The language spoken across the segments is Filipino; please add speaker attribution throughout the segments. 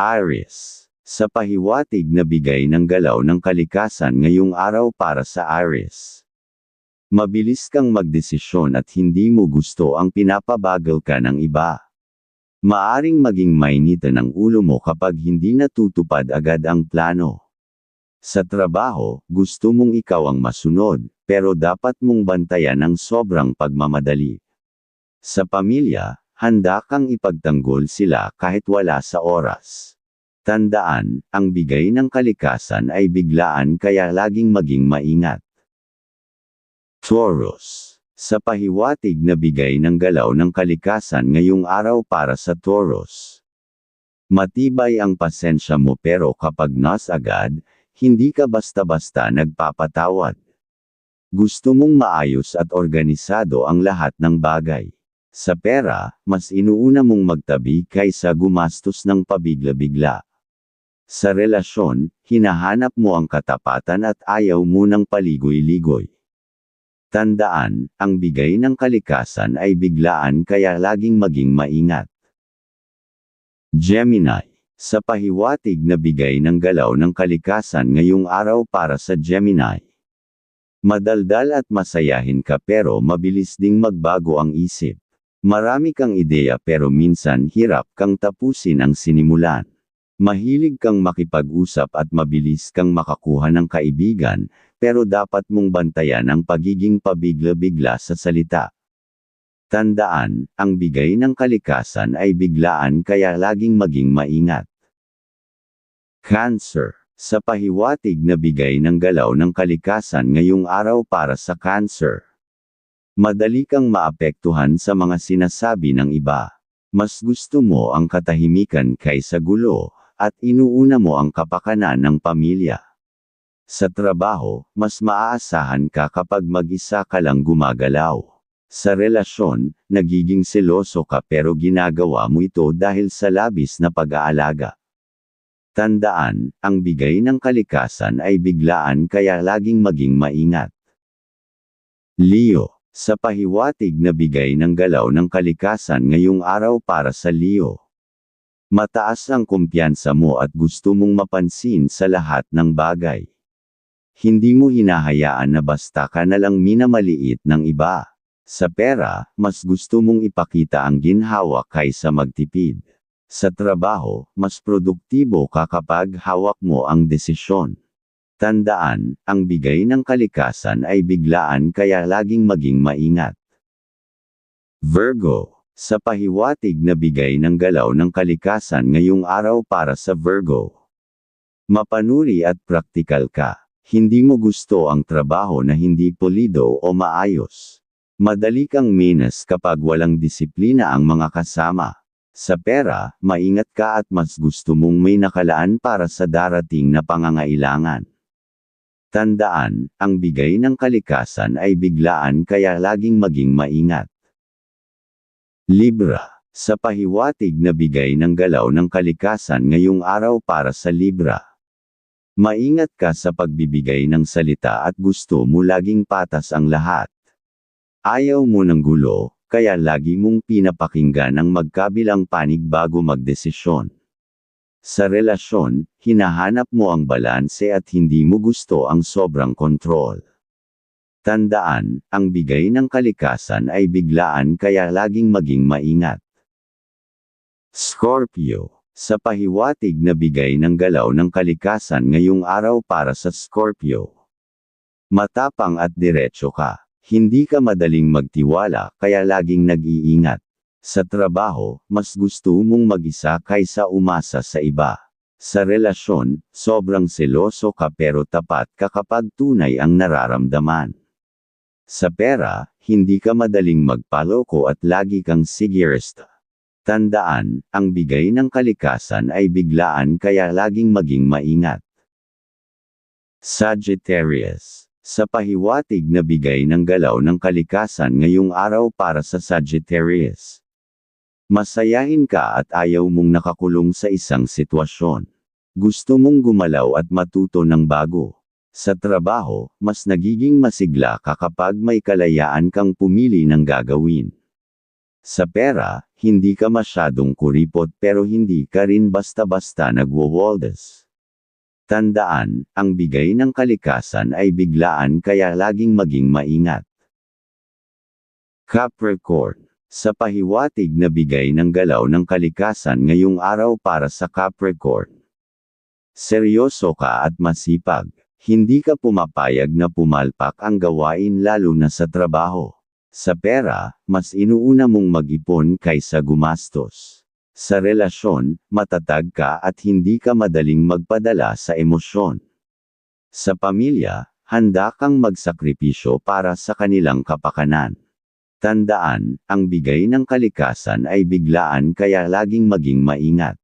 Speaker 1: Aries. Sa pahiwatig na bigay ng galaw ng kalikasan ngayong araw para sa Aries. Mabilis kang magdesisyon at hindi mo gusto ang pinapabagal ka ng iba. Maaring maging mainitan ang ulo mo kapag hindi natutupad agad ang plano. Sa trabaho, gusto mong ikaw ang masunod, pero dapat mong bantayan ang sobrang pagmamadali. Sa pamilya, handa kang ipagtanggol sila kahit wala sa oras. Tandaan, ang bigay ng kalikasan ay biglaan kaya laging maging maingat. Taurus. Sa pahiwatig na bigay ng galaw ng kalikasan ngayong araw para sa Taurus. Matibay ang pasensya mo pero kapag nas agad, hindi ka basta-basta nagpapatawad. Gusto mong maayos at organisado ang lahat ng bagay. Sa pera, mas inuuna mong magtabi kaysa gumastos ng pabigla-bigla. Sa relasyon, hinahanap mo ang katapatan at ayaw mo ng paligoy-ligoy. Tandaan, ang bigay ng kalikasan ay biglaan kaya laging maging maingat. Gemini. Sa pahiwatig na bigay ng galaw ng kalikasan ngayong araw para sa Gemini. Madaldal at masayahin ka pero mabilis ding magbago ang isip. Marami kang ideya pero minsan hirap kang tapusin ang sinimulan. Mahilig kang makipag-usap at mabilis kang makakuha ng kaibigan, pero dapat mong bantayan ang pagiging pabigla-bigla sa salita. Tandaan, ang bigay ng kalikasan ay biglaan kaya laging maging maingat. Cancer. Sa pahiwatig na bigay ng galaw ng kalikasan ngayong araw para sa Cancer. Madali kang maapektuhan sa mga sinasabi ng iba. Mas gusto mo ang katahimikan kaysa gulo, at inuuna mo ang kapakanan ng pamilya. Sa trabaho, mas maaasahan ka kapag mag-isa ka lang gumagalaw. Sa relasyon, nagiging seloso ka pero ginagawa mo ito dahil sa labis na pag-aalaga. Tandaan, ang bigay ng kalikasan ay biglaan kaya laging maging maingat. Leo, sa pahiwatig na bigay ng galaw ng kalikasan ngayong araw para sa Leo. Mataas ang kumpiyansa mo at gusto mong mapansin sa lahat ng bagay. Hindi mo hinahayaan na basta ka na lang minamaliit ng iba. Sa pera, mas gusto mong ipakita ang ginhawa kaysa magtipid. Sa trabaho, mas produktibo ka kapag hawak mo ang desisyon. Tandaan, ang bigay ng kalikasan ay biglaan kaya laging maging maingat. Virgo sa pahiwatig na bigay ng galaw ng kalikasan ngayong araw para sa Virgo. Mapanuri at praktikal ka. Hindi mo gusto ang trabaho na hindi polido o maayos. Madali kang minas kapag walang disiplina ang mga kasama. Sa pera, maingat ka at mas gusto mong may nakalaan para sa darating na pangangailangan. Tandaan, ang bigay ng kalikasan ay biglaan kaya laging maging maingat. Libra. Sa pahiwatig na bigay ng galaw ng kalikasan ngayong araw para sa Libra. Maingat ka sa pagbibigay ng salita at gusto mo laging patas ang lahat. Ayaw mo ng gulo, kaya lagi mong pinapakinggan ang magkabilang panig bago magdesisyon. Sa relasyon, hinahanap mo ang balanse at hindi mo gusto ang sobrang kontrol. Tandaan, ang bigay ng kalikasan ay biglaan kaya laging maging maingat. Scorpio. Sa pahiwatig na bigay ng galaw ng kalikasan ngayong araw para sa Scorpio. Matapang at diretso ka. Hindi ka madaling magtiwala kaya laging nag-iingat. Sa trabaho, mas gusto mong mag-isa kaysa umasa sa iba. Sa relasyon, sobrang seloso ka pero tapat ka kapag tunay ang nararamdaman. Sa pera, hindi ka madaling magpaloko at lagi kang sigirista. Tandaan, ang bigay ng kalikasan ay biglaan kaya laging maging maingat. Sagittarius. Sa pahiwatig na bigay ng galaw ng kalikasan ngayong araw para sa Sagittarius. Masayahin ka at ayaw mong nakakulong sa isang sitwasyon. Gusto mong gumalaw at matuto ng bago. Sa trabaho, mas nagiging masigla ka kapag may kalayaan kang pumili ng gagawin. Sa pera, hindi ka masyadong kuripot pero hindi ka rin basta-basta nagwowaldes. Tandaan, ang bigay ng kalikasan ay biglaan kaya laging maging maingat. Capricorn Sa pahiwatig na bigay ng galaw ng kalikasan ngayong araw para sa Capricorn. Seryoso ka at masipag. Hindi ka pumapayag na pumalpak ang gawain lalo na sa trabaho. Sa pera, mas inuuna mong mag-ipon kaysa gumastos. Sa relasyon, matatag ka at hindi ka madaling magpadala sa emosyon. Sa pamilya, handa kang magsakripisyo para sa kanilang kapakanan. Tandaan, ang bigay ng kalikasan ay biglaan kaya laging maging maingat.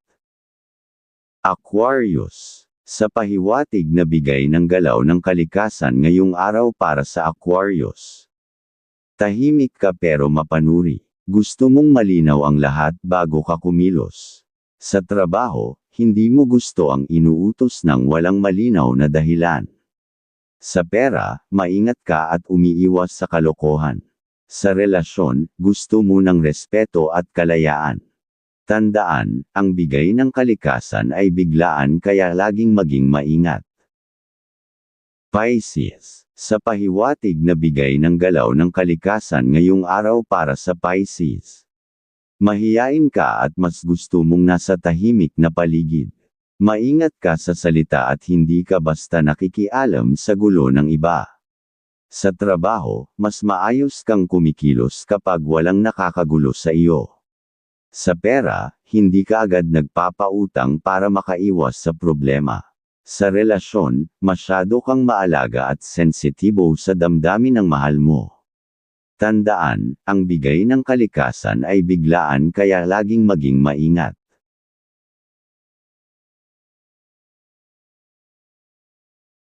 Speaker 1: Aquarius Sa pahiwatig na bigay ng galaw ng kalikasan ngayong araw para sa Aquarius. Tahimik ka pero mapanuri. Gusto mong malinaw ang lahat bago ka kumilos. Sa trabaho, hindi mo gusto ang inuutos ng walang malinaw na dahilan. Sa pera, maingat ka at umiiwas sa kalokohan. Sa relasyon, gusto mo ng respeto at kalayaan. Tandaan, ang bigay ng kalikasan ay biglaan kaya laging maging maingat. Pisces Sa pahiwatig na bigay ng galaw ng kalikasan ngayong araw para sa Pisces. Mahiyain ka at mas gusto mong nasa tahimik na paligid. Maingat ka sa salita at hindi ka basta nakikialam sa gulo ng iba. Sa trabaho, mas maayos kang kumikilos kapag walang nakakagulo sa iyo. Sa pera, hindi ka agad nagpapautang para makaiwas sa problema. Sa relasyon, masyado kang maalaga at sensitibo sa damdamin ng mahal mo. Tandaan, ang bigay ng kalikasan ay biglaan kaya laging maging maingat.